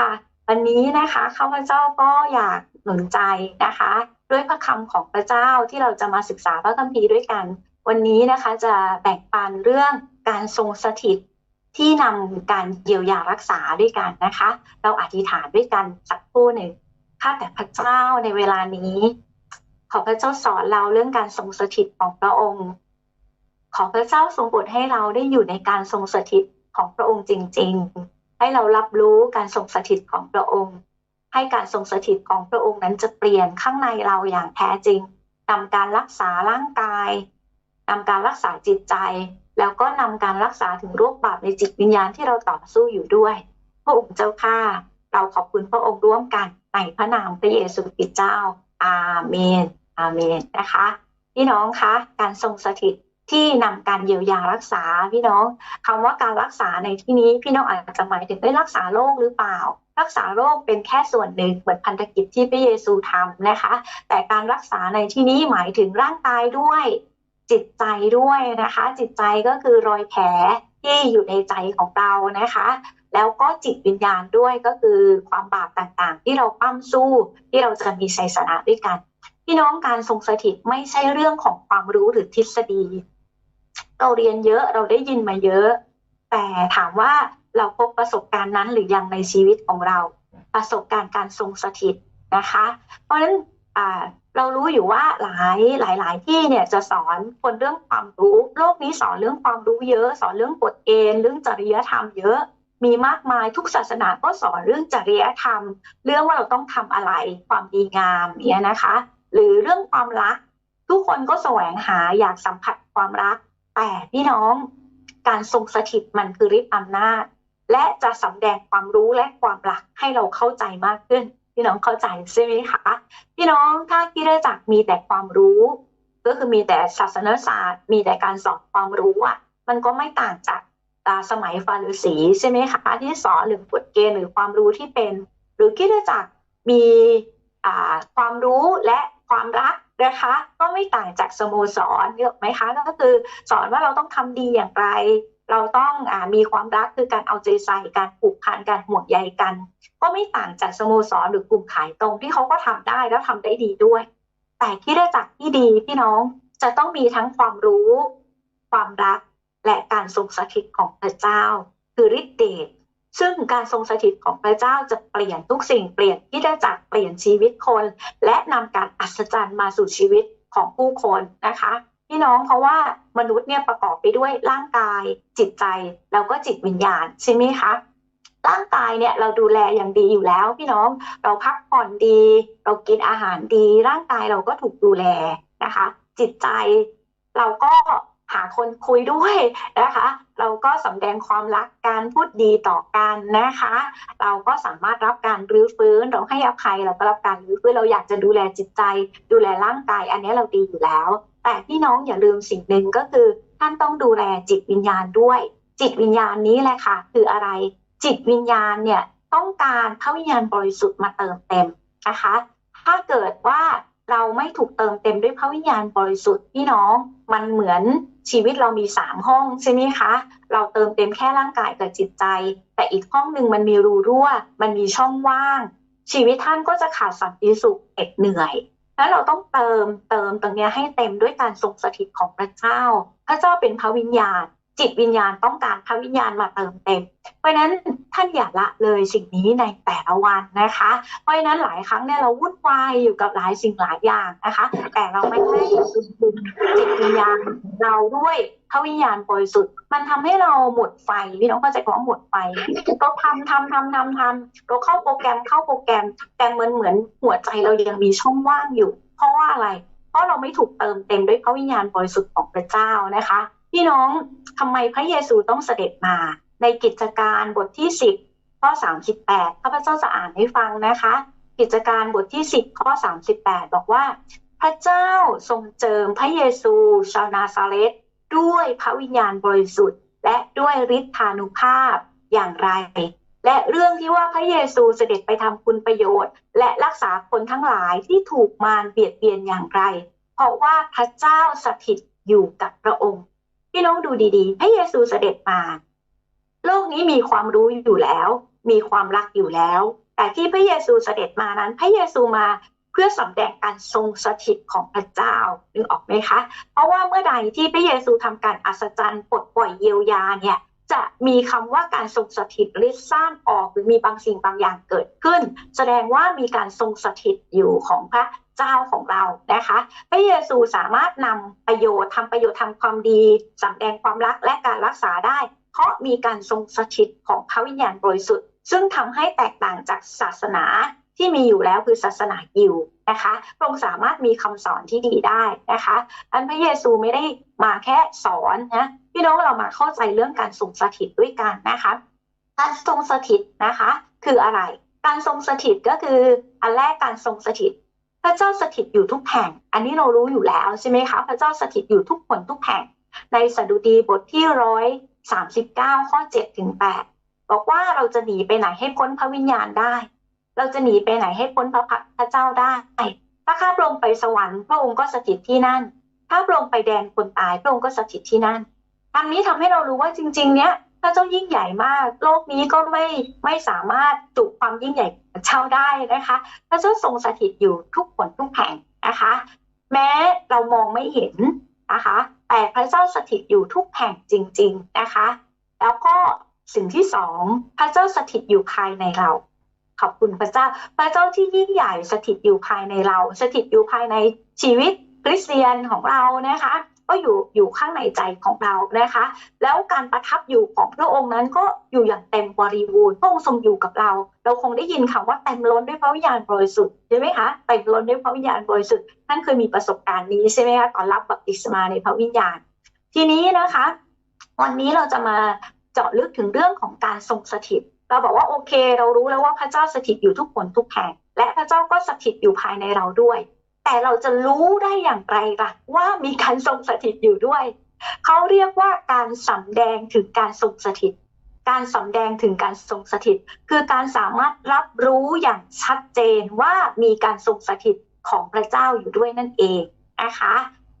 ค่ะวันนี้นะคะข้าพเจ้าก็อยากหนุนใจนะคะ ด้วยพระคำของพระเจ้าที่เราจะมาศึกษาพระคัมภีร์ด้วยกัน วันนี้นะคะจะแบ่งปันเรื่องการทรงสถิตที่นำการเยียวยารักษาด้วยกันนะคะ เราอธิษฐานด้วยกันสักครู่หนึ่งข้าแต่พระเจ้าในเวลานี้ ขอพระเจ้าสอนเราเรื่องการทรงสถิตของพระองค์ ขอพระเจ้าทรงโปรดให้เราได้อยู่ในการทรงสถิตของพระองค์จริง ๆ ให้เรารับรู้การทรงสถิตของพระองค์ ให้การทรงสถิตของพระองค์นั้นจะเปลี่ยนข้างในเราอย่างแท้จริงนำการรักษาร่างกายนำการรักษาจิตใจ แล้วก็นำการรักษาถึงโรคบาปในจิตวิญญาณที่เราต่อสู้อยู่ด้วย พระองค์เจ้าข้าเราขอบคุณพระองค์ร่วมกันในพระนามพระเยซูคริสต์เจ้า อาเมน อาเมน นะคะ พี่น้องคะ การทรงสถิต ที่นำการเยียวยารักษาพี่น้องคำว่าการรักษาในที่นี้พี่น้องอาจจะหมายถึงได้รักษาโรคหรือเปล่า รักษาโรคเป็นแค่ส่วนหนึ่งเหมือนพันธกิจที่พระเยซูทำนะคะ แต่การรักษาในที่นี้หมายถึงร่างกายด้วย จิตใจด้วยนะคะ จิตใจก็คือรอยแผลที่อยู่ในใจของเรานะคะ แล้วก็จิตวิญญาณด้วยก็คือความบาปต่างๆ ที่เราปั้มสู้ที่เราจะมีชัยชนะด้วยกัน พี่น้องการทรงสถิตไม่ใช่เรื่องของความรู้หรือทฤษฎี เราเรียนเยอะเราได้ยินมาเยอะ แต่ถามว่าเราพบประสบการณ์นั้นหรือยังในชีวิตของเรา ประสบการณ์การทรงสถิตนะคะ เพราะฉะนั้นเรารู้อยู่ว่าหลายหลายหลายที่เนี่ยจะสอนคนเรื่องความรู้ โลกนี้สอนเรื่องความรู้เยอะ สอนเรื่องกฎเกณฑ์เรื่องจริยธรรมเยอะ มีมากมายทุกศาสนาก็สอนเรื่องจริยธรรม เรื่องว่าเราต้องทำอะไรความดีงามเนี่ยนะคะ หรือเรื่องความรัก ทุกคนก็แสวงหาอยากสัมผัสความรัก แต่พี่น้องการทรงสถิตมันคือฤทธิ์อำนาจ และจะสำแดงความรู้และความรักให้เราเข้าใจมากขึ้น พี่น้องเข้าใจใช่ไหมคะพี่น้องถ้าคิดได้จักมีแต่ความรู้ ก็คือมีแต่ศาสนศาสตร์ มีแต่การสอนความรู้อะ มันก็ไม่ต่างจากสมัยฟาฤาษีใช่ไหมคะที่สอนหรือกฎเกณฑ์หรือความรู้ที่เป็น หรือคิดได้จักมีความรู้และความรัก นะคะ ก็ไม่ต่างจากสโมสรเยอะไหมคะก็คือสอนว่าเราต้องทำดีอย่างไร เราต้องอมีความรักคือการเอาใจใส่การผูกพันการห่วงใยกัน ก็ไม่ต่างจากสโมสรหรือกลุ่มขายตรงที่เขาก็ทำได้แล้วทำได้ดีด้วย แต่ที่ได้จากที่ดีพี่น้องจะต้องมีทั้งความรู้ ความรักและการทรงสถิตของพระเจ้า คือฤทธิเดช ซึ่งการทรงสถิตของพระเจ้าจะเปลี่ยนทุกสิ่งเปลี่ยนที่ได้จากเปลี่ยนชีวิตคน และนำการอัศจรรย์มาสู่ชีวิตของผู้คนนะคะพี่น้องเพราะว่ามนุษย์เนี่ยประกอบไปด้วยร่างกาย จิตใจแล้วก็จิตวิญญาณใช่ไหมคะร่างกายเนี่ยเราดูแลอย่างดีอยู่แล้ว พี่น้องเราพักผ่อนดี เรากินอาหารดี ร่างกายเราก็ถูกดูแลนะคะ จิตใจเราก็ หาคนคุยด้วยนะคะ เราก็สำแดงความรักการพูดดีต่อกันนะคะ เราก็สามารถรับการรื้อฟื้นเราให้อภัยเราก็รับการรื้อฟื้นเราอยากจะดูแลจิตใจ ดูแลร่างกาย อันนี้เราดีอยู่แล้ว แต่พี่น้องอย่าลืมสิ่งหนึ่งก็คือ ท่านต้องดูแลจิตวิญญาณด้วย จิตวิญญาณนี้แหละค่ะ คืออะไร จิตวิญญาณเนี่ยต้องการพระวิญญาณบริสุทธิ์มาเติมเต็มนะคะ ถ้าเกิดว่า เราไม่ถูกเติมเต็มด้วยพระวิญญาณบริสุทธิ์พี่น้องมันเหมือนชีวิตเรามีสามห้องใช่ไหมคะ เราเติมเต็มแค่ร่างกายกับจิตใจ แต่อีกห้องหนึ่งมันมีรูรั่ว มันมีช่องว่าง ชีวิตท่านก็จะขาดสันติสุขเอ็ดเหนื่อยแล้วเราต้องเติมเติมตรงนี้ให้เต็มด้วยการทรงสถิตของพระเจ้า พระเจ้าเป็นพระวิญญาณ จิตวิญญาณต้องการพระวิญญาณมาเติมเต็ม เพราะนั้นท่านอย่าละเลยสิ่งนี้ในแต่ละวันนะคะ เพราะนั้นหลายครั้งเนี่ยเราวุ่นวายอยู่กับหลายสิ่งหลายอย่างนะคะ แต่เราไม่ได้ซึมซึมจิตวิญญาณเราด้วยพระวิญญาณบริสุทธิ์มันทำให้เราหมดไฟพี่น้องเข้าใจว่าหมดไฟเราทำทำทำทำทำเราเข้าโปรแกรมเข้าโปรแกรม แต่เหมือนเหมือนหัวใจเรายังมีช่องว่างอยู่ เพราะว่าอะไร เพราะเราไม่ถูกเติมเต็มด้วยพระวิญญาณบริสุทธิ์ของพระเจ้านะคะ พี่น้องทำไมพระเยซูต้องเสด็จมา ในกิจการบทที่สิบข้อสามสิบแปดข้าพเจ้าจะอ่านให้ฟังนะคะ กิจการบทที่สิบข้อสามสิบแปดบอกว่า พระเจ้าทรงเจิมพระเยซู ชาวนาซาเลตด้วยพระวิญญาณบริสุทธิ์ และด้วยฤทธานุภาพอย่างไร และเรื่องที่ว่าพระเยซูเสด็จไปทำคุณประโยชน์ และรักษาคนทั้งหลายที่ถูกมารเบียดเบียนอย่างไร เพราะว่าพระเจ้าสถิตอยู่กับพระองค์ พี่น้องดูดีๆ พระเยซูเสด็จมา โลกนี้มีความรู้อยู่แล้ว มีความรักอยู่แล้ว แต่ที่พระเยซูเสด็จมานั้น พระเยซูมาเพื่อสำแดงการทรงสถิตของพระเจ้านึกออกไหมคะ เพราะว่าเมื่อใดที่พระเยซูทำการอัศจรรย์ปลดปล่อยเยียวยาเนี่ย จะมีคำว่าการทรงสถิตหรือสร้างออกหรือมีบางสิ่งบางอย่างเกิดขึ้น แสดงว่ามีการทรงสถิตอยู่ของพระเจ้าของเรานะคะพระเยซูสามารถนำประโยชน์ทำประโยชน์ทำความดีสำแดงความรักและการรักษาได้ เพราะมีการทรงสถิตของพระวิญญาณบริสุทธิ์ ซึ่งทำให้แตกต่างจากศาสนา ที่มีอยู่แล้วคือศาสนายิวนะคะพระองค์สามารถมีคำสอนที่ดีได้นะคะอันพระเยซูไม่ได้มาแค่สอนนะพี่น้องเรามาเข้าใจเรื่องการทรงสถิตด้วยกันนะคะการทรงสถิตนะคะ คืออะไร การทรงสถิตก็คืออันแรกการทรงสถิต พระเจ้าสถิตอยู่ทุกแห่ง อันนี้เรารู้อยู่แล้วใช่ไหมคะพระเจ้าสถิตอยู่ทุกคนทุกแห่ง ในสดุดีบทที่ร้อยสามสิบเก้าข้อเจ็ดถึงแปดบอกว่าเราจะหนีไปไหนให้พ้นพระวิญญาณได้ เราจะหนีไปไหนให้พ้นพระพักพระเจ้าได้ ถ้าข้าพระองค์ไปสวรรค์พระองค์ก็สถิตที่นั่น ถ้าพระองค์ไปแดนคนตายพระองค์ก็สถิตที่นั่นทางนี้ทำให้เรารู้ว่าจริง ๆ เนี้ยพระเจ้ายิ่งใหญ่มาก โลกนี้ก็ไม่ไม่สามารถจุความยิ่งใหญ่เจ้าได้นะคะ พระเจ้าทรงสถิตอยู่ทุกคนทุกแห่งนะคะ แม้เรามองไม่เห็นนะคะ แต่พระเจ้าสถิตอยู่ทุกแห่งจริง ๆนะคะ แล้วก็สิ่งที่สองพระเจ้าสถิตอยู่ภายในเรา ขอบคุณพระเจ้า พระเจ้าที่ยิ่งใหญ่สถิตอยู่ภายในเรา สถิตอยู่ภายในชีวิตคริสเตียนของเรานะคะ ก็อยู่อยู่ข้างในใจของเรานะคะ แล้วการประทับอยู่ของพระองค์นั้นก็อยู่อย่างเต็มบริบูรณ์พระองค์ทรงอยู่กับเรา เราคงได้ยินคำว่าเต็มล้นด้วยพระวิญญาณบริสุทธิ์ใช่ไหมคะเต็มล้นด้วยพระวิญญาณบริสุทธิ์ท่านเคยมีประสบการณ์นี้ใช่ไหมคะตอนรับบัพติศมาในพระวิญญาณ ทีนี้นะคะ วันนี้เราจะมาเจาะลึกถึงเรื่องของการทรงสถิต เราบอกว่าโอเค เรารู้แล้วว่าพระเจ้าสถิตอยู่ทุกคนทุกแห่งและพระเจ้าก็สถิตอยู่ภายในเราด้วย แต่เราจะรู้ได้อย่างไรล่ะว่ามีการทรงสถิตอยู่ด้วยเขาเรียกว่าการสำแดงถึงการทรงสถิต การสำแดงถึงการทรงสถิต คือการสามารถรับรู้อย่างชัดเจนว่ามีการทรงสถิตของพระเจ้าอยู่ด้วยนั่นเองนะคะ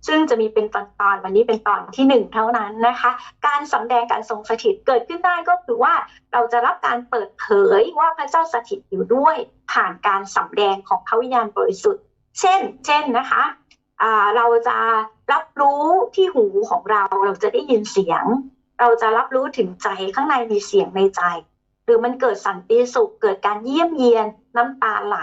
ซึ่งจะมีเป็นตอนตอนวันนี้เป็นตอนที่หนึ่งเท่านั้นนะคะ การสำแดงการทรงสถิตเกิดขึ้นได้ก็คือว่าเราจะรับการเปิดเผยว่าพระเจ้าสถิตอยู่ด้วยผ่านการสำแดงของพระวิญญาณบริสุทธิ์ เช่น เช่นนะคะเราจะรับรู้ที่หูของเราเราจะได้ยินเสียง เราจะรับรู้ถึงใจข้างในมีเสียงในใจ หรือมันเกิดสันติสุขเกิดการเยี่ยมเยียนน้ำตาไหล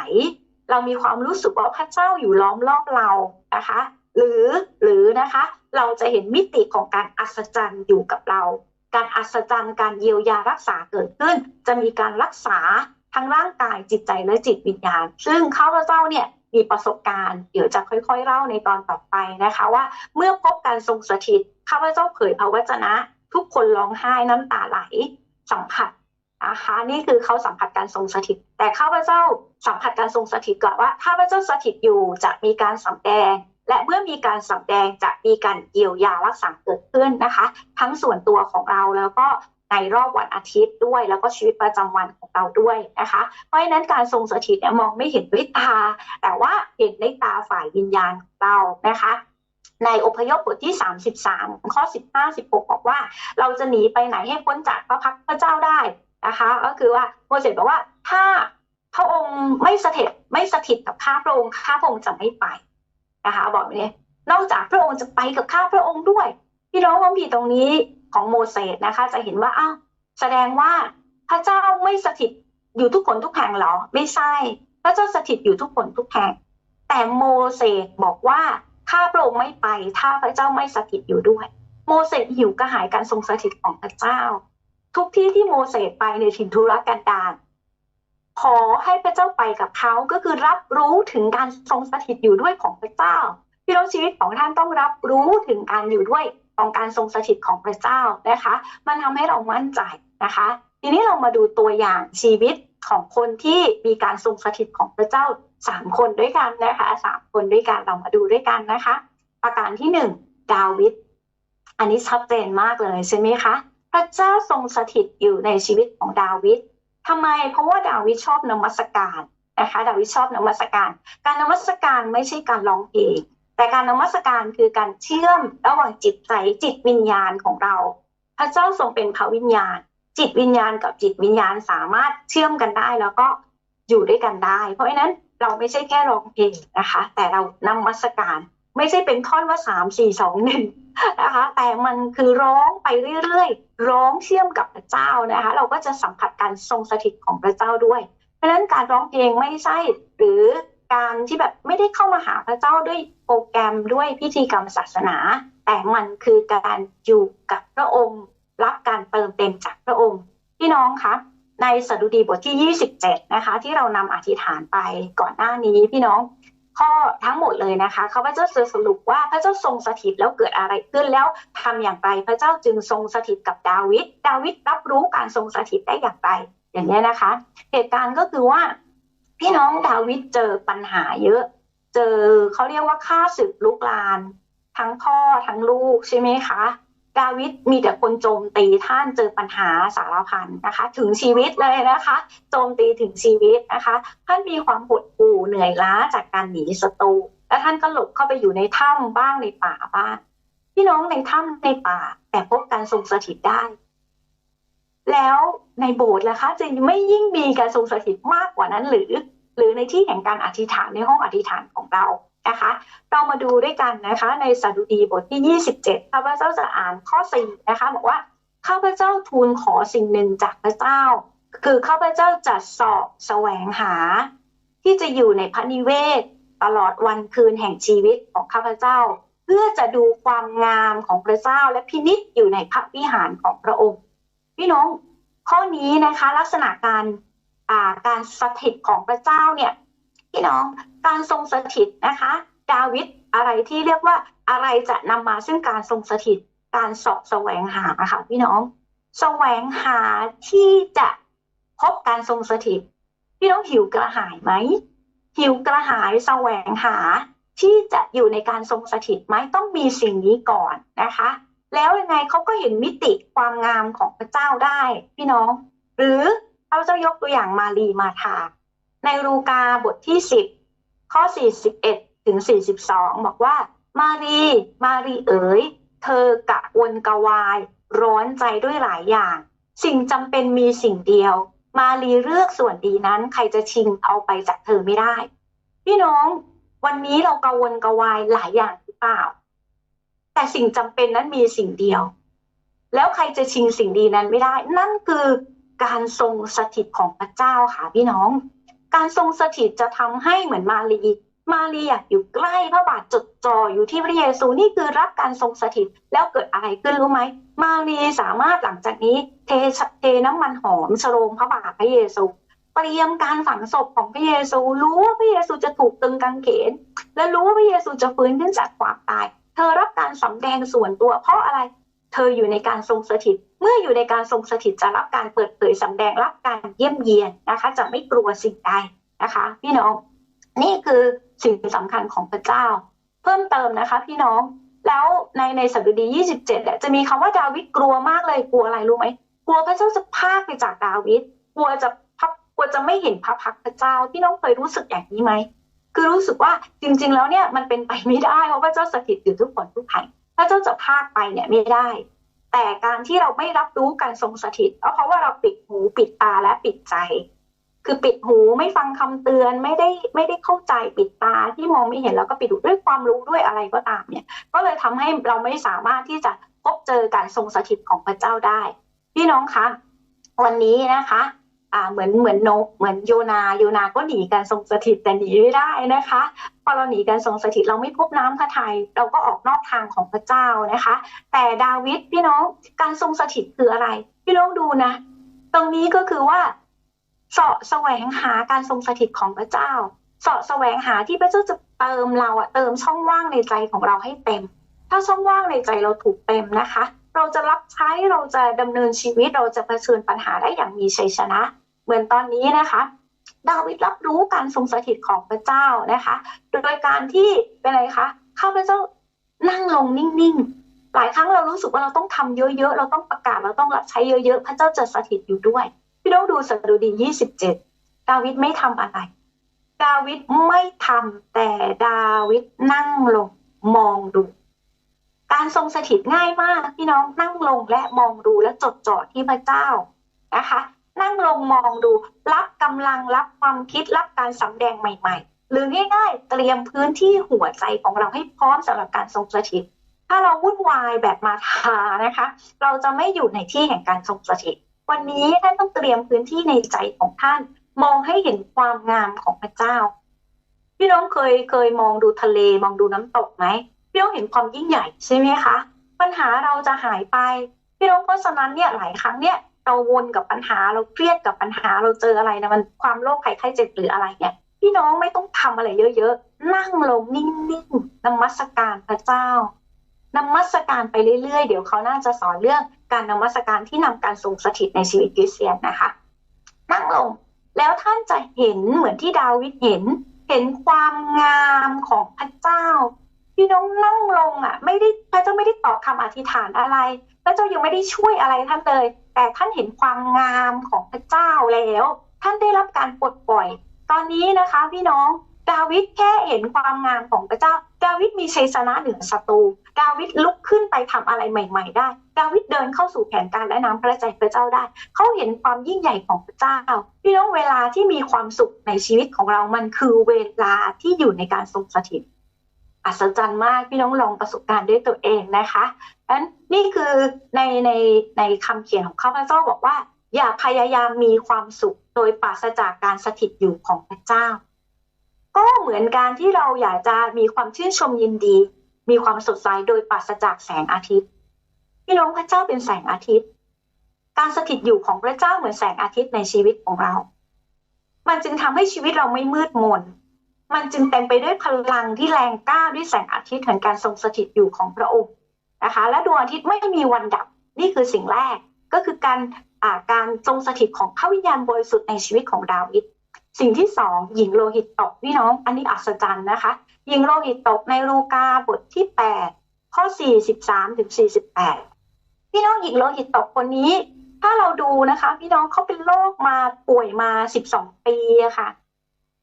เรามีความรู้สึกว่าพระเจ้าอยู่ล้อมรอบเรานะคะ หรือหรือนะคะเราจะเห็นมิติของการอัศจรรย์อยู่กับเรา การอัศจรรย์การเยียวยารักษาเกิดขึ้น จะมีการรักษาทั้งร่างกายจิตใจและจิตวิญญาณ ซึ่งข้าพเจ้าเนี่ยมีประสบการณ์ เดี๋ยวจะค่อยๆเล่าในตอนต่อไปนะคะว่า เมื่อพบการทรงสถิตข้าพเจ้าเผยพระวจนะ ทุกคนร้องไห้น้ำตาไหลสัมผัสนะคะนี่คือเขาสัมผัสการทรงสถิต แต่ข้าพเจ้าสัมผัสการทรงสถิตก่อนว่าข้าพเจ้าสถิตอยู่จะมีการสำแดง และเมื่อมีการสำแดงจะมีการเยียวยารักษาเกิดขึ้นนะคะ ทั้งส่วนตัวของเราแล้วก็ในรอบวันอาทิตย์ด้วย แล้วก็ชีวิตประจำวันของเราด้วยนะคะ เพราะฉะนั้นการทรงสถิตเนี่ยมองไม่เห็นด้วยตา แต่ว่าเห็นในตาฝ่ายวิญญาณของเรานะคะในอพยพบทที่ 33 ข้อ 15 16 บอกว่า เราจะหนีไปไหนให้พ้นจากพระพักพระเจ้าได้นะคะ ก็คือว่าโมเสสบอกว่าถ้าพระองค์ไม่สถิตไม่สถิตกับข้าพระองค์ข้าพระองค์จะไม่ไป นะคะบอกอย่างนี้นอกจากพระองค์จะไปกับข้าพระองค์ด้วย พี่น้องความผิดตรงนี้ของโมเสสนะคะ จะเห็นว่าอ้าวแสดงว่าพระเจ้าไม่สถิตอยู่ทุกคนทุกแห่งหรอ ไม่ใช่ พระเจ้าสถิตอยู่ทุกคนทุกแห่งแต่โมเสสบอกว่าข้าพระองค์ไม่ไปถ้าพระเจ้าไม่สถิตอยู่ด้วย โมเสสหิวกระหายการทรงสถิตของพระเจ้า ทุกที่ที่โมเสสไปในถิ่นทุรกันดาร ขอให้พระเจ้าไปกับเขาก็คือรับรู้ถึงการทรงสถิตอยู่ด้วยของพระเจ้า พี่น้องชีวิตของท่านต้องรับรู้ถึงการอยู่ด้วยของการทรงสถิตของพระเจ้านะคะ มันทำให้เรามั่นใจนะคะ ทีนี้เรามาดูตัวอย่างชีวิตของคนที่มีการทรงสถิตของพระเจ้าสามคนด้วยกันนะคะสามคนด้วยกันเรามาดูด้วยกันนะคะ ประการที่หนึ่งดาวิดอันนี้ชัดเจนมากเลยใช่ไหมคะพระเจ้าทรงสถิตอยู่ในชีวิตของดาวิด ทำไมเพราะว่าดาวิดชอบนมัสการนะคะดาวิดชอบนมัสการ การนมัสการไม่ใช่การร้องเพลงแต่การนมัสการคือการเชื่อมระหว่างจิตใจจิตวิญญาณของเรา พระเจ้าทรงเป็นพระวิญญาณ จิตวิญญาณกับจิตวิญญาณสามารถเชื่อมกันได้แล้วก็อยู่ด้วยกันได้ เพราะฉะนั้นเราไม่ใช่แค่ร้องเพลงนะคะ แต่เรานมัสการ ไม่ใช่เป็นท่อนว่าสามสี่สองหนึ่งนะคะแต่มันคือร้องไปเรื่อยๆ ร้องเชื่อมกับพระเจ้านะคะ เราก็จะสัมผัสการทรงสถิตของพระเจ้าด้วย เพราะฉะนั้นการร้องเพลงไม่ใช่ หรือการที่แบบไม่ได้เข้ามาหาพระเจ้าด้วยโปรแกรมด้วยพิธีกรรมศาสนา แต่มันคือการอยู่กับพระองค์ รับการเติมเต็มจากพระองค์พี่น้องคะในสดุดีบทที่ 27 นะคะ ที่เรานำอธิษฐานไปก่อนหน้านี้พี่น้อง ข้อทั้งหมดเลยนะคะเขาพระเจ้าสรุปว่าพระเจ้าทรงสถิตแล้วเกิดอะไรขึ้นแล้วทำอย่างไร พระเจ้าจึงทรงสถิตกับดาวิดดาวิดรับรู้การทรงสถิตได้อย่างไร อย่างนี้นะคะ เหตุการณ์ก็คือว่า พี่น้องดาวิดเจอปัญหาเยอะ เจอเขาเรียกว่าฆ่าศึกลุกลาน ทั้งพ่อทั้งลูกใช่ไหมคะ ดาวิดมีแต่คนโจมตีท่านเจอปัญหาสารพันนะคะ ถึงชีวิตเลยนะคะ โจมตีถึงชีวิตนะคะ ท่านมีความหดหู่เหนื่อยล้าจากการหนีศัตรูและท่านก็หลบเข้าไปอยู่ในถ้ำบ้างในป่าบ้างพี่น้องในถ้ำในป่า แต่พบการทรงสถิตได้ แล้วในโบสถ์ล่ะคะจะไม่ยิ่งมีการทรงสถิตมากกว่านั้นหรือ หรือในที่แห่งการอธิษฐานในห้องอธิษฐานของเรา นะคะ เรามาดูด้วยกันนะคะในสดุดีบทที่ 27ข้าพเจ้าจะอ่านข้อ4นะคะบอกว่าข้าพเจ้าทูลขอสิ่งหนึ่งจากพระเจ้า คือข้าพเจ้าจะสอบแสวงหา ที่จะอยู่ในพระนิเวศ ตลอดวันคืนแห่งชีวิตของข้าพเจ้า เพื่อจะดูความงามของพระเจ้าและพินิจอยู่ในพระวิหารของพระองค์ พี่น้องข้อนี้นะคะลักษณะการการสถิตของพระเจ้าเนี่ยพี่น้อง การทรงสถิตนะคะ ดาวิดอะไรที่เรียกว่าอะไรจะนำมาซึ่งการทรงสถิต การสอบแสวงหาค่ะพี่น้อง แสวงหาที่จะพบการทรงสถิต พี่น้องหิวกระหายไหม หิวกระหายแสวงหาที่จะอยู่ในการทรงสถิตไหมต้องมีสิ่งนี้ก่อนนะคะ แล้วยังไงเขาก็เห็นมิติความงามของพระเจ้าได้ พี่น้อง หรือเราจะยกตัวอย่างมารีมาธาในรูกาบทที่สิบ ข้อสี่สิบเอ็ดถึงสี่สิบสองบอกว่า มารี มารีเอ๋ย เธอกะวนกวาย ร้อนใจด้วยหลายอย่าง สิ่งจำเป็นมีสิ่งเดียว มารีเลือกส่วนดีนั้นใครจะชิงเอาไปจากเธอไม่ได้ พี่น้อง วันนี้เรากังวลกวายหลายอย่างหรือเปล่า แต่สิ่งจำเป็นนั้นมีสิ่งเดียว แล้วใครจะชิงสิ่งดีนั้นไม่ได้ นั่นคือการทรงสถิตของพระเจ้าค่ะพี่น้อง การทรงสถิตจะทำให้เหมือนมารีมารีอยากอยู่ใกล้พระบาทจดจ่ออยู่ที่พระเยซูนี่คือรับการทรงสถิตแล้วเกิดอะไรขึ้นรู้ไหม มารีสามารถหลังจากนี้เทเทน้ำมันหอมฉโลมพระบาทพระเยซูเตรียมการฝังศพของพระเยซู รู้ว่าพระเยซูจะถูกตึงกางเขน และรู้ว่าพระเยซูจะฟื้นขึ้นจากความตาย เธอรับการสำแดงส่วนตัวเพราะอะไร เธออยู่ในการทรงสถิต เมื่ออยู่ในการทรงสถิตจะรับการเปิดเผยสำแดงรับการเยี่ยมเยียนนะคะ จะไม่กลัวสิ่งใดนะคะ พี่น้องนี่คือสิ่งสำคัญของพระเจ้า เพิ่มเติมนะคะ พี่น้องแล้วในในสัปดี 27เนี่ยจะมีคำว่าดาวิดกลัวมากเลยกลัวอะไรรู้ไหมกลัวพระเจ้าจะพากไปจากดาวิดกลัวจะพับกลัวจะไม่เห็นพระพักพระเจ้า พี่น้องเคยรู้สึกอย่างนี้ไหมคือรู้สึกว่าจริง ๆ แล้วเนี่ยมันเป็นไปไม่ได้เพราะพระเจ้าสถิตอยู่ทุกคนทุกแห่งพระเจ้าจากไปเนี่ยไม่ได้ แต่การที่เราไม่รับรู้การทรงสถิตก็เพราะว่าเราปิดหูปิดตาและปิดใจ คือปิดหูไม่ฟังคำเตือนไม่ได้ไม่ได้เข้าใจปิดตาที่มองไม่เห็นแล้วก็ปิดหูด้วยความรู้ด้วยอะไรก็ตามเนี่ย ก็เลยทำให้เราไม่สามารถที่จะพบเจอการทรงสถิตของพระเจ้าได้ พี่น้องคะวันนี้นะคะ อ่าเหมือนเหมือนนกเหมือนโยนาโยนาก็หนีการทรงสถิตแต่หนีไม่ได้นะคะ พอเราหนีการทรงสถิตเราไม่พบน้ำพระทัยเราก็ออกนอกทางของพระเจ้านะคะ แต่ดาวิดพี่น้องการทรงสถิตคืออะไร พี่น้องดูนะ ตรงนี้ก็คือว่าเสาะแสวงหาการทรงสถิตของพระเจ้าเสาะแสวงหาที่พระเจ้าจะเติมเราอะเติมช่องว่างในใจของเราให้เต็ม ถ้าช่องว่างในใจเราถูกเต็มนะคะ เราจะรับใช้เราจะดำเนินชีวิตเราจะเผชิญปัญหาได้อย่างมีชัยชนะ เหมือนตอนนี้นะคะดาวิดรับรู้การทรงสถิตของพระเจ้านะคะ โดยการที่เป็นอะไรคะข้าพเจ้านั่งลงนิ่งๆ หลายครั้งเรารู้สึกว่าเราต้องทำเยอะๆ เราต้องประกาศเราต้องรับใช้เยอะๆ พระเจ้าจะสถิตอยู่ด้วย พี่น้องดูสดุดียี่สิบเจ็ดดาวิดไม่ทำอะไร ดาวิดไม่ทำแต่ดาวิดนั่งลงมองดู การทรงสถิตง่ายมากพี่น้องนั่งลงและมองดูและจดจ่อที่พระเจ้านะคะ นั่งลงมองดูรับกำลังรับความคิดรับการสำแดงใหม่ ๆ หรือง่ายๆเตรียมพื้นที่หัวใจของเราให้พร้อมสำหรับการทรงสถิต ถ้าเราวุ่นวายแบบมาทานะคะ เราจะไม่อยู่ในที่แห่งการทรงสถิต วันนี้ท่านต้องเตรียมพื้นที่ในใจของท่าน มองให้เห็นความงามของพระเจ้าพี่น้องเคยเคยมองดูทะเลมองดูน้ำตกไหม พี่น้องเห็นความยิ่งใหญ่ใช่ไหมคะ ปัญหาเราจะหายไปพี่น้องเพราะฉะนั้นเนี่ยหลายครั้งเนี่ยเราวนกับปัญหาเราเครียดกับปัญหาเราเจออะไรนะมันความโรคไข้ไข้เจ็บหรืออะไรเนี่ยพี่น้องไม่ต้องทำอะไรเยอะๆ นั่งลงนิ่งๆนมัสการพระเจ้านมัสการไปเรื่อยๆ เดี๋ยวเขาน่าจะสอนเรื่องการนมัสการที่นำการทรงสถิตในชีวิตคริสเตียนนะคะ นั่งลงแล้วท่านจะเห็นเหมือนที่ดาวิดเห็น เห็นความงามของพระเจ้า พี่น้องนั่งลงอะ ไม่ได้พระเจ้าไม่ได้ตอบคำอธิษฐานอะไรพระเจ้ายังไม่ได้ช่วยอะไรท่านเลย แต่ท่านเห็นความงามของพระเจ้าแล้ว ท่านได้รับการปลดปล่อย ตอนนี้นะคะพี่น้องดาวิดแค่เห็นความงามของพระเจ้า ดาวิดมีชัยชนะเหนือศัตรู ดาวิดลุกขึ้นไปทำอะไรใหม่ ๆ ได้ ดาวิดเดินเข้าสู่แผนการและน้ำพระทัยพระเจ้าได้ เขาเห็นความยิ่งใหญ่ของพระเจ้า พี่น้องเวลาที่มีความสุขในชีวิตของเรา มันคือเวลาที่อยู่ในการทรงสถิต อัศจรรย์มากพี่น้องลองประสบการณ์ด้วยตัวเองนะคะงนั้นนี่คือในในในคำเขียนของข้าพเจ้าบอกว่า อย่าพยายามมีความสุขโดยปราศจากการสถิตอยู่ของพระเจ้า ก็เหมือนการที่เราอยากจะมีความชื่นชมยินดี มีความสดใสโดยปราศจากแสงอาทิตย์พี่น้องพระเจ้าเป็นแสงอาทิตย์ การสถิตอยู่ของพระเจ้าเหมือนแสงอาทิตย์ในชีวิตของเรา มันจึงทำให้ชีวิตเราไม่มืดมน มันจึงเต็มไปด้วยพลังที่แรงกล้าด้วยแสงอาทิตย์แห่งการทรงสถิตอยู่ของพระองค์นะคะ และดวงอาทิตย์ไม่มีวันดับนี่คือสิ่งแรกก็คือการการทรงสถิตของพระวิญญาณบริสุทธิ์ในชีวิตของดาวิดสิ่งที่สองหญิงโลหิตตกพี่น้องอันนี้อัศจรรย์นะคะ หญิงโลหิตตกในลูกาบทที่แปดข้อสี่สิบสามถึงสี่สิบแปดพี่น้องหญิงโลหิตตกคนนี้ ถ้าเราดูนะคะ พี่น้องเขาเป็นโรคมาป่วยมาสิบสองปีะค่ะ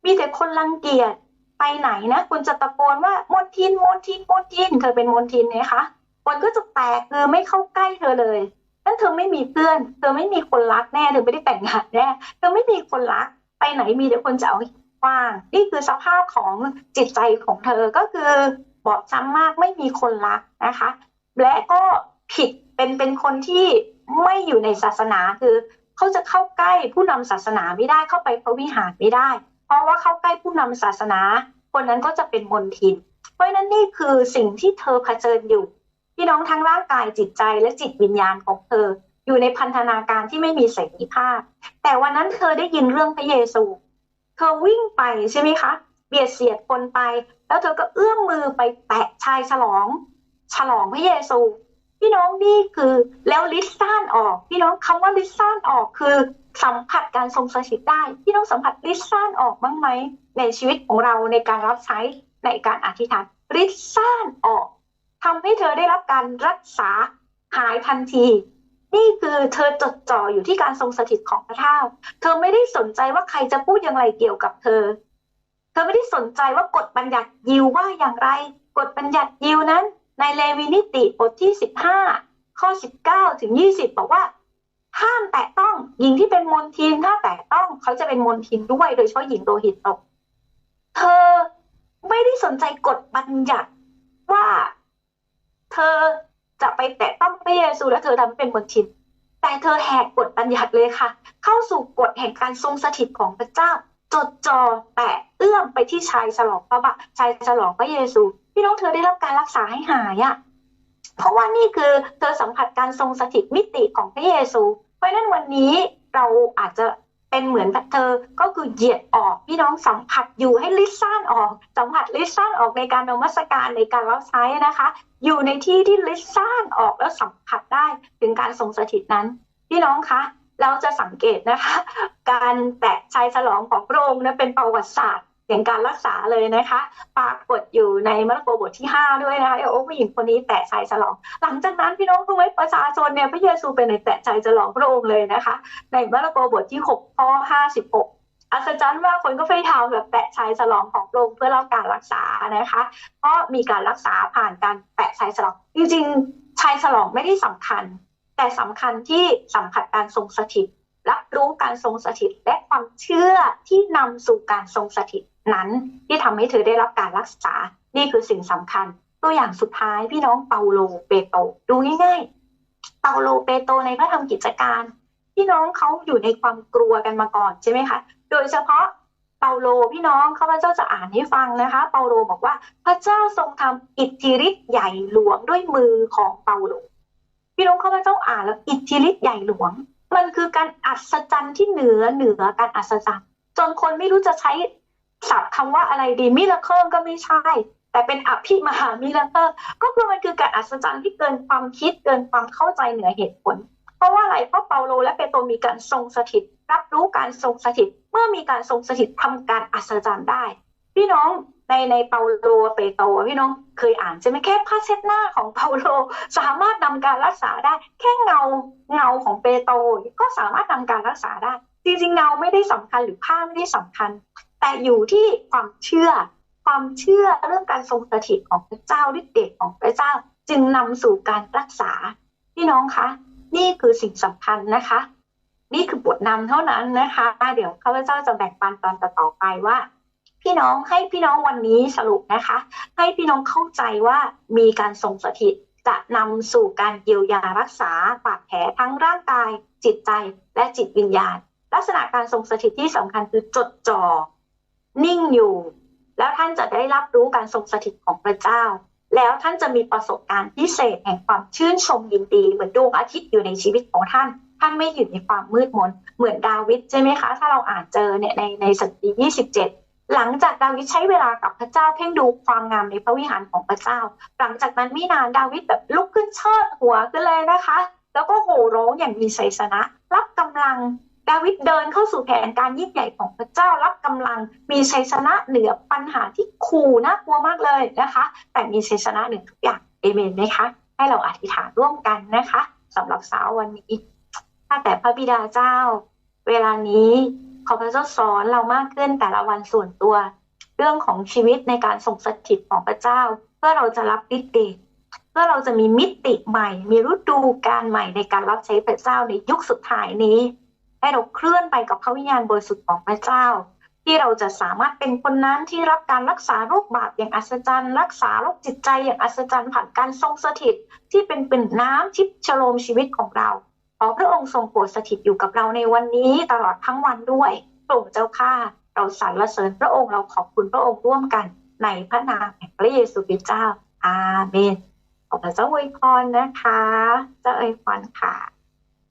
มีแต่คนรังเกียจ ไปไหนนะคุณจะตะโกนว่ามนทินมนทินมนทินเคยเป็นมนทินไหมคะคนก็จะแตกคือไม่เข้าใกล้เธอเลยนั่นเธอไม่มีเพื่อน เธอไม่มีคนรักแน่เธอไม่ได้แต่งงานแน่เธอไม่มีคนรักไปไหนมีแต่คนจะเอากว้าง นี่คือสภาพของจิตใจของเธอก็คือบอบช้ำมากไม่มีคนรักนะคะ และก็ผิดเป็นเป็นคนที่ไม่อยู่ในศาสนาคือ เขาจะเข้าใกล้ผู้นำศาสนาไม่ได้เข้าไปพระวิหารไม่ได้ เพราะว่าเข้าใกล้ผู้นำศาสนา คนนั้นก็จะเป็นมนทิน เพราะนั้นนี่คือสิ่งที่เธอเผชิญอยู่ พี่น้องทั้งร่างกายจิตใจและจิตวิญญาณของเธอ อยู่ในพันธนาการที่ไม่มีเสรีภาพ แต่วันนั้นเธอได้ยินเรื่องพระเยซู เธอวิ่งไปใช่ไหมคะ เบียดเสียดคนไป แล้วเธอก็เอื้อมมือไปแตะชายฉลอง ฉลองพระเยซู พี่น้องนี่คือแล้วลิซซ่านออก พี่น้องคำว่าลิซซ่านออกคือสัมผัสการทรงสถิตได้ พี่น้องสัมผัสลิซซ่านออกบ้างไหมในชีวิตของเราในการรับใช้ในการอธิษฐานลิซซ่านออกทำให้เธอได้รับการรักษาหายทันที นี่คือเธอจดจ่ออยู่ที่การทรงสถิตของพระเจ้า เธอไม่ได้สนใจว่าใครจะพูดอย่างไรเกี่ยวกับเธอ เธอไม่ได้สนใจว่ากฎบัญญัติยิวว่าอย่างไร กฎบัญญัติยิวนั้น ในเลวีนิติบทที่ 15 ข้อ 19 ถึง 20 บอกว่า ห้ามแตะต้องหญิงที่เป็นมนทินถ้าแตะต้องเขาจะเป็นมนทินด้วยโดยเฉพาะหญิงโลหิตตก เธอไม่ได้สนใจกฎบัญญัติว่า เธอจะไปแตะต้องพระเยซูและเธอทำเป็นมนทิน แต่เธอแหกกฎบัญญัติเลยค่ะ เข้าสู่กฎแห่งการทรงสถิตของพระเจ้า จดจ่อแตะเอื้อมไปที่ชายฉลองพระบะชายฉลองพระเยซู พี่น้องเธอได้รับการรักษาให้หายอะ่ะเพราะว่านี่คือเธอสัมผัสการทรงสถิตมิติของพระเยซู เพราะนั้นวันนี้เราอาจจะเป็นเหมือนเธอก็คือเหยียดออกพี่น้องสัมผัสอยู่ให้ลิซ่านออก สัมผัสลิซ่านออกในการนมัสการในการรับใช้นะคะ อยู่ในที่ที่ลิซ่านออกแล้วสัมผัสได้ถึงการทรงสถิตนั้น พี่น้องคะเราจะสังเกตนะคะ การแตะชายฉลองของพระองค์นะเป็นประวัติศาสตร์ อย่างการรักษาเลยนะคะปรากฏอยู่ในมาระโกบทที่ 5 ด้วยนะคะโอ้ผู้หญิงคนนี้แตะชายฉลอง หลังจากนั้นพี่น้องรู้ไหมประชาชนเนี่ยพระเยซูเป็นในแตะชายฉลองพระองค์เลยนะคะ ในมาระโกบทที่6ข้อ56อัศจรรย์ว่าคนก็ไปทำแบบแตะชายฉลองของพระองค์เพื่อรับการรักษานะคะเพราะมีการรักษาผ่านการแตะชายฉลอง จริงๆ ชายฉลองไม่ได้สำคัญ แต่สำคัญที่สัมผัสการทรงสถิต รับรู้การทรงสถิตและความเชื่อที่นำสู่การทรงสถิต นั้นที่ทำให้เธอได้รับการรักษา นี่คือสิ่งสำคัญ ตัวอย่างสุดท้ายพี่น้องเปาโลเปโต ดูง่ายๆ เปาโลเปโตในพระธรรมกิจการ พี่น้องเขาอยู่ในความกลัวกันมาก่อนใช่ไหมคะ โดยเฉพาะเปาโลพี่น้องข้าพเจ้าจะอ่านให้ฟังนะคะ เปาโลบอกว่า พระเจ้าทรงทำอิทธิฤทธิ์ใหญ่หลวงด้วยมือของเปาโล พี่น้องข้าพเจ้าอ่านแล้วอิทธิฤทธิ์ใหญ่หลวง มันคือการอัศจรรย์ที่เหนือเหนือการอัศจรรย์จนคนไม่รู้จะใช้ ศัพท์คำว่าอะไรดีมิลเคิลก็ไม่ใช่ แต่เป็นอภิมหามิลเคิลก็คือมันคือการอัศจรรย์ที่เกินความคิดเกินความเข้าใจเหนือเหตุผล เพราะว่าอะไรเพราะเปาโลและเปโตรมีการทรงสถิต รับรู้การทรงสถิต เมื่อมีการทรงสถิตทำการอัศจรรย์ได้ พี่น้องในในเปาโลเปโตรพี่น้องเคยอ่านใช่ไหมแค่ผ้าเช็ดหน้าของเปาโลสามารถนำการรักษาได้ แค่เงาเงาของเปโตรก็สามารถนำการรักษาได้ จริงๆเงาไม่ได้สำคัญหรือผ้าไม่ได้สำคัญ แต่อยู่ที่ความเชื่อ ความเชื่อเรื่องการทรงสถิตของพระเจ้าฤทธิ์เดชของพระเจ้า จึงนำสู่การรักษาพี่น้องคะ นี่คือสิ่งสำคัญนะคะ นี่คือบทนำเท่านั้นนะคะ เดี๋ยวข้าพเจ้าจะแบ่งปันตอนต่อไปว่า พี่น้องให้พี่น้องวันนี้สรุปนะคะ ให้พี่น้องเข้าใจว่ามีการทรงสถิตจะนำสู่การเยียวยารักษาบาดแผลทั้งร่างกาย จิตใจและจิตวิญญาณ ลักษณะการทรงสถิตที่สำคัญคือจดจ่อ นิ่งอยู่ แล้วท่านจะได้รับรู้การทรงสถิตของพระเจ้า แล้วท่านจะมีประสบการณ์พิเศษแห่งความชื่นชมยินดี เหมือนดวงอาทิตย์อยู่ในชีวิตของท่าน ท่านไม่อยู่ในความมืดมน เหมือนดาวิดใช่ไหมคะ ถ้าเราอ่านเจอเนี่ยในในสัตว์ที่27หลังจากดาวิดใช้เวลากับพระเจ้าเพ่งดูความงามในพระวิหารของพระเจ้า หลังจากนั้นไม่นานดาวิดแบบลุกขึ้นเชิดหัวขึ้นเลยนะคะ แล้วก็โห่ร้องอย่างมีชัยชนะ รับกำลัง ดาวิดเดินเข้าสู่แผนการยิ่งใหญ่ของพระเจ้ารับกำลังมีชัยชนะเหนือปัญหาที่ขู่น่ากลัวมากเลยนะคะ แต่มีชัยชนะเหนือทุกอย่างเอเมนไหมคะให้เราอธิษฐานร่วมกันนะคะสำหรับสาววันนี้ถ้าแต่พระบิดาเจ้า เวลานี้ขอพระเจ้าสอนเรามากขึ้นแต่ละวันส่วนตัว เรื่องของชีวิตในการส่งสถิตของพระเจ้า เพื่อเราจะรับฤทธิ์เดชเพื่อเราจะมีมิติใหม่ มีฤดูการใหม่ในการรับใช้พระเจ้าในยุคสุดท้ายนี้ ให้เราเคลื่อนไปกับพระวิญญาณบริสุทธิ์ของพระเจ้า ที่เราจะสามารถเป็นคนนั้นที่รับการรักษาโรคบาปอย่างอัศจรรย์ รักษาโรคจิตใจอย่างอัศจรรย์ผ่านการทรงสถิตที่เป็นเป็นน้ำทิพย์ชโลมชีวิตของเราขอพระองค์ทรงโปรดสถิตอยู่กับเราในวันนี้ตลอดทั้งวันด้วยพระองเจ้าข้าเราสรรเสริญพระองค์เราขอบคุณพระองค์ร่วมกัน ในพระนามแห่งพระเยซูคริสต์เจ้า อาเมนขอพระเจ้าอวยพรนะคะ เจ้าอ๋ยพรค่ะ